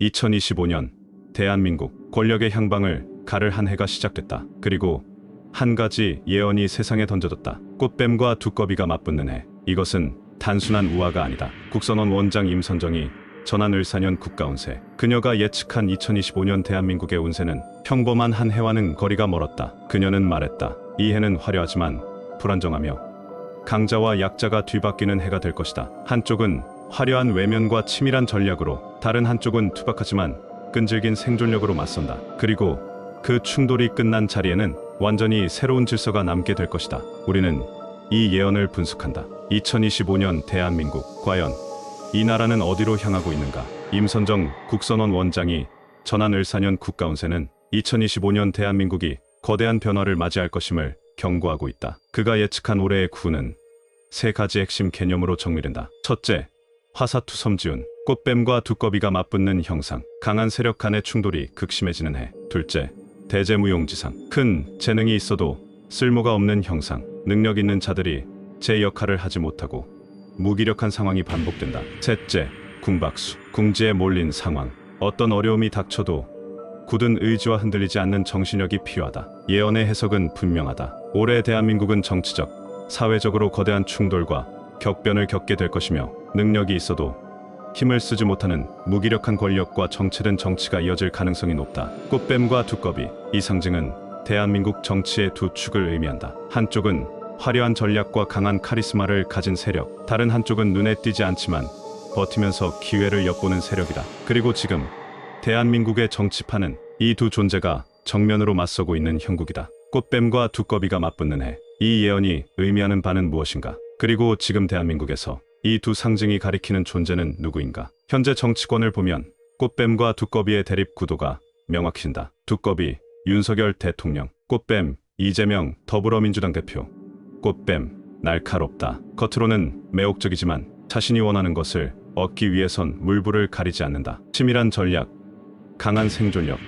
2025년 대한민국 권력의 향방을 가를 한 해가 시작됐다. 그리고 한 가지 예언이 세상에 던져졌다. 꽃뱀과 두꺼비가 맞붙는 해. 이것은 단순한 우화가 아니다. 국선원 원장 임선정이 전한 을사년 국가운세. 그녀가 예측한 2025년 대한민국의 운세는 평범한 한 해와는 거리가 멀었다. 그녀는 말했다. 이 해는 화려하지만 불안정하며 강자와 약자가 뒤바뀌는 해가 될 것이다. 한쪽은 화려한 외면과 치밀한 전략으로, 다른 한쪽은 투박하지만 끈질긴 생존력으로 맞선다. 그리고 그 충돌이 끝난 자리에는 완전히 새로운 질서가 남게 될 것이다. 우리는 이 예언을 분석한다. 2025년 대한민국 과연 이 나라는 어디로 향하고 있는가? 임선정 국선원 원장이 전한 을사년 국가운세는 2025년 대한민국이 거대한 변화를 맞이할 것임을 경고하고 있다. 그가 예측한 올해의 구는 세 가지 핵심 개념으로 정리된다. 첫째, 화사투 섬지운 꽃뱀과 두꺼비가 맞붙는 형상, 강한 세력 간의 충돌이 극심해지는 해. 둘째, 대재무용지상, 큰 재능이 있어도 쓸모가 없는 형상, 능력 있는 자들이 제 역할을 하지 못하고 무기력한 상황이 반복된다. 셋째, 궁박수, 궁지에 몰린 상황, 어떤 어려움이 닥쳐도 굳은 의지와 흔들리지 않는 정신력이 필요하다. 예언의 해석은 분명하다. 올해 대한민국은 정치적, 사회적으로 거대한 충돌과 격변을 겪게 될 것이며 능력이 있어도 힘을 쓰지 못하는 무기력한 권력과 정체된 정치가 이어질 가능성이 높다. 꽃뱀과 두꺼비, 이 상징은 대한민국 정치의 두 축을 의미한다. 한쪽은 화려한 전략과 강한 카리스마를 가진 세력, 다른 한쪽은 눈에 띄지 않지만 버티면서 기회를 엿보는 세력이다. 그리고 지금 대한민국의 정치판은 이 두 존재가 정면으로 맞서고 있는 형국이다. 꽃뱀과 두꺼비가 맞붙는 해. 이 예언이 의미하는 바는 무엇인가? 그리고 지금 대한민국에서 이 두 상징이 가리키는 존재는 누구인가? 현재 정치권을 보면 꽃뱀과 두꺼비의 대립 구도가 명확해진다. 두꺼비 윤석열 대통령, 꽃뱀 이재명 더불어민주당 대표. 꽃뱀 날카롭다. 겉으로는 매혹적이지만 자신이 원하는 것을 얻기 위해선 물불을 가리지 않는다. 치밀한 전략, 강한 생존력,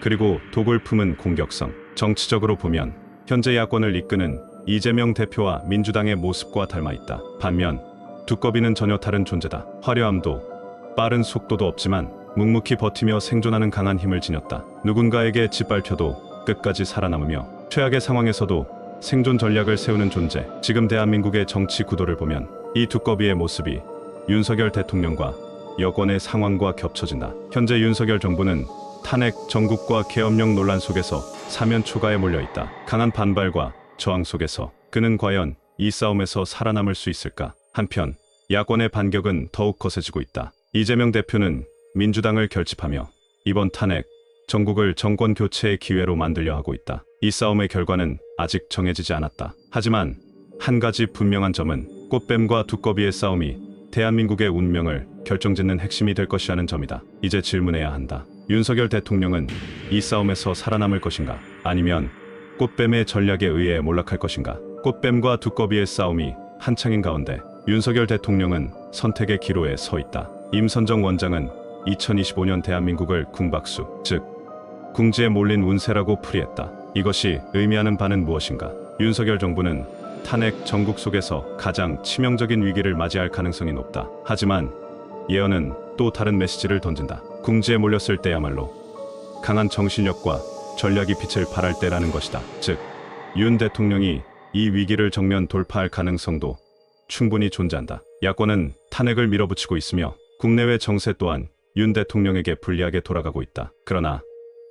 그리고 독을 품은 공격성. 정치적으로 보면 현재 야권을 이끄는 이재명 대표와 민주당의 모습과 닮아 있다. 반면 두꺼비는 전혀 다른 존재다. 화려함도 빠른 속도도 없지만 묵묵히 버티며 생존하는 강한 힘을 지녔다. 누군가에게 짓밟혀도 끝까지 살아남으며 최악의 상황에서도 생존 전략을 세우는 존재. 지금 대한민국의 정치 구도를 보면 이 두꺼비의 모습이 윤석열 대통령과 여권의 상황과 겹쳐진다. 현재 윤석열 정부는 탄핵, 전국과 계엄령 논란 속에서 사면 초가에 몰려 있다. 강한 반발과 저항 속에서 그는 과연 이 싸움에서 살아남을 수 있을까? 한편 야권의 반격은 더욱 거세지고 있다. 이재명 대표는 민주당을 결집하며 이번 탄핵, 전국을 정권 교체의 기회로 만들려 하고 있다. 이 싸움의 결과는 아직 정해지지 않았다. 하지만 한 가지 분명한 점은 꽃뱀과 두꺼비의 싸움이 대한민국의 운명을 결정짓는 핵심이 될 것이라는 점이다. 이제 질문해야 한다. 윤석열 대통령은 이 싸움에서 살아남을 것인가? 아니면 꽃뱀의 전략에 의해 몰락할 것인가? 꽃뱀과 두꺼비의 싸움이 한창인 가운데 윤석열 대통령은 선택의 기로에 서 있다. 임선정 원장은 2025년 대한민국을 궁박수, 즉 궁지에 몰린 운세라고 풀이했다. 이것이 의미하는 바는 무엇인가? 윤석열 정부는 탄핵 전국 속에서 가장 치명적인 위기를 맞이할 가능성이 높다. 하지만 예언은 또 다른 메시지를 던진다. 궁지에 몰렸을 때야말로 강한 정신력과 전략이 빛을 발할 때라는 것이다. 즉, 윤 대통령이 이 위기를 정면 돌파할 가능성도 충분히 존재한다. 야권은 탄핵을 밀어붙이고 있으며 국내외 정세 또한 윤 대통령에게 불리하게 돌아가고 있다. 그러나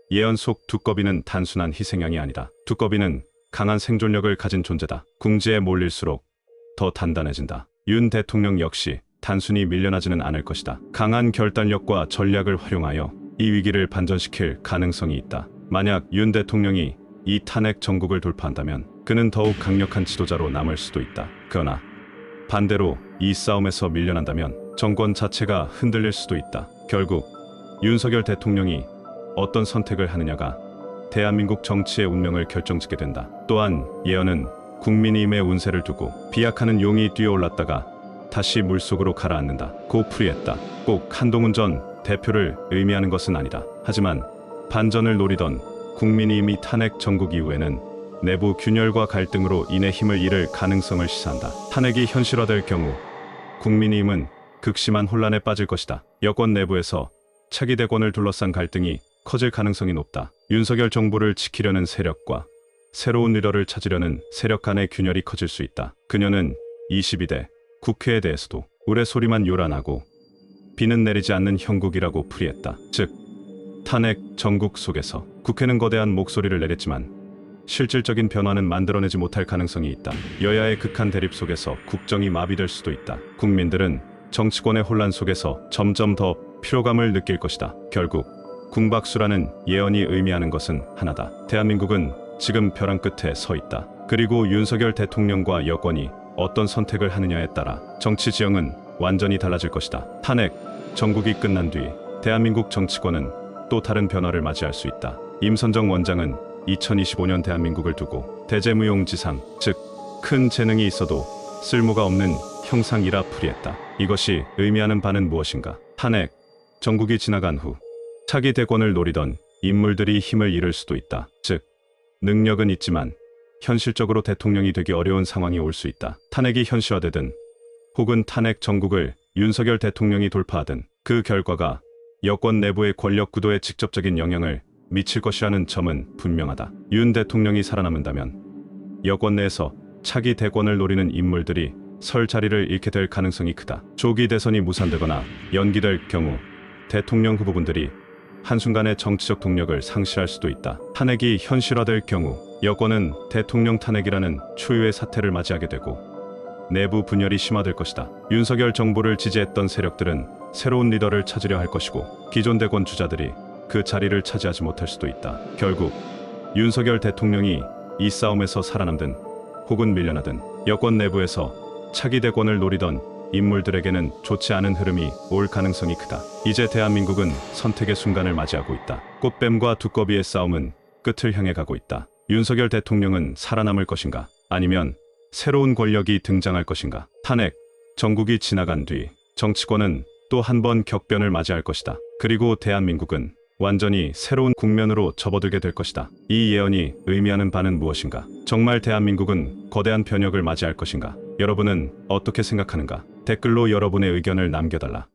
예언 속 두꺼비는 단순한 희생양이 아니다. 두꺼비는 강한 생존력을 가진 존재다. 궁지에 몰릴수록 더 단단해진다. 윤 대통령 역시 단순히 밀려나지는 않을 것이다. 강한 결단력과 전략을 활용하여 이 위기를 반전시킬 가능성이 있다. 만약 윤 대통령이 이 탄핵 전국을 돌파한다면 그는 더욱 강력한 지도자로 남을 수도 있다. 그러나 반대로 이 싸움에서 밀려난다면 정권 자체가 흔들릴 수도 있다. 결국 윤석열 대통령이 어떤 선택을 하느냐가 대한민국 정치의 운명을 결정짓게 된다. 또한 예언은 국민의 힘의 운세를 두고 비약하는 용이 뛰어올랐다가 다시 물속으로 가라앉는다. 고 풀이했다. 꼭 한동훈 전 대표를 의미하는 것은 아니다. 하지만 반전을 노리던 국민의힘이 탄핵 전국 이후에는 내부 균열과 갈등으로 인해 힘을 잃을 가능성을 시사한다. 탄핵이 현실화될 경우 국민의힘은 극심한 혼란에 빠질 것이다. 여권 내부에서 차기 대권을 둘러싼 갈등이 커질 가능성이 높다. 윤석열 정부를 지키려는 세력과 새로운 리더를 찾으려는 세력 간의 균열이 커질 수 있다. 그녀는 22대 국회에 대해서도 우레소리만 요란하고 비는 내리지 않는 형국이라고 풀이했다. 즉 탄핵 전국 속에서 국회는 거대한 목소리를 내렸지만 실질적인 변화는 만들어내지 못할 가능성이 있다. 여야의 극한 대립 속에서 국정이 마비될 수도 있다. 국민들은 정치권의 혼란 속에서 점점 더 피로감을 느낄 것이다. 결국 궁박수라는 예언이 의미하는 것은 하나다. 대한민국은 지금 벼랑 끝에 서 있다. 그리고 윤석열 대통령과 여권이 어떤 선택을 하느냐에 따라 정치 지형은 완전히 달라질 것이다. 탄핵 전국이 끝난 뒤 대한민국 정치권은 또 다른 변화를 맞이할 수 있다. 임선정 원장은 2025년 대한민국을 두고 대재무용지상, 즉 큰 재능이 있어도 쓸모가 없는 형상이라 풀이했다. 이것이 의미하는 바는 무엇인가? 탄핵, 전국이 지나간 후 차기 대권을 노리던 인물들이 힘을 잃을 수도 있다. 즉, 능력은 있지만 현실적으로 대통령이 되기 어려운 상황이 올 수 있다. 탄핵이 현실화되든 혹은 탄핵 전국을 윤석열 대통령이 돌파하든 그 결과가 여권 내부의 권력 구도에 직접적인 영향을 미칠 것이라는 점은 분명하다. 윤 대통령이 살아남는다면 여권 내에서 차기 대권을 노리는 인물들이 설 자리를 잃게 될 가능성이 크다. 조기 대선이 무산되거나 연기될 경우 대통령 후보분들이 한순간에 정치적 동력을 상실할 수도 있다. 탄핵이 현실화될 경우 여권은 대통령 탄핵이라는 초유의 사태를 맞이하게 되고 내부 분열이 심화될 것이다. 윤석열 정부를 지지했던 세력들은 새로운 리더를 찾으려 할 것이고 기존 대권 주자들이 그 자리를 차지하지 못할 수도 있다. 결국 윤석열 대통령이 이 싸움에서 살아남든 혹은 밀려나든 여권 내부에서 차기 대권을 노리던 인물들에게는 좋지 않은 흐름이 올 가능성이 크다. 이제 대한민국은 선택의 순간을 맞이하고 있다. 꽃뱀과 두꺼비의 싸움은 끝을 향해 가고 있다. 윤석열 대통령은 살아남을 것인가? 아니면 새로운 권력이 등장할 것인가? 탄핵, 전국이 지나간 뒤 정치권은 또 한 번 격변을 맞이할 것이다. 그리고 대한민국은 완전히 새로운 국면으로 접어들게 될 것이다. 이 예언이 의미하는 바는 무엇인가? 정말 대한민국은 거대한 변혁을 맞이할 것인가? 여러분은 어떻게 생각하는가? 댓글로 여러분의 의견을 남겨달라.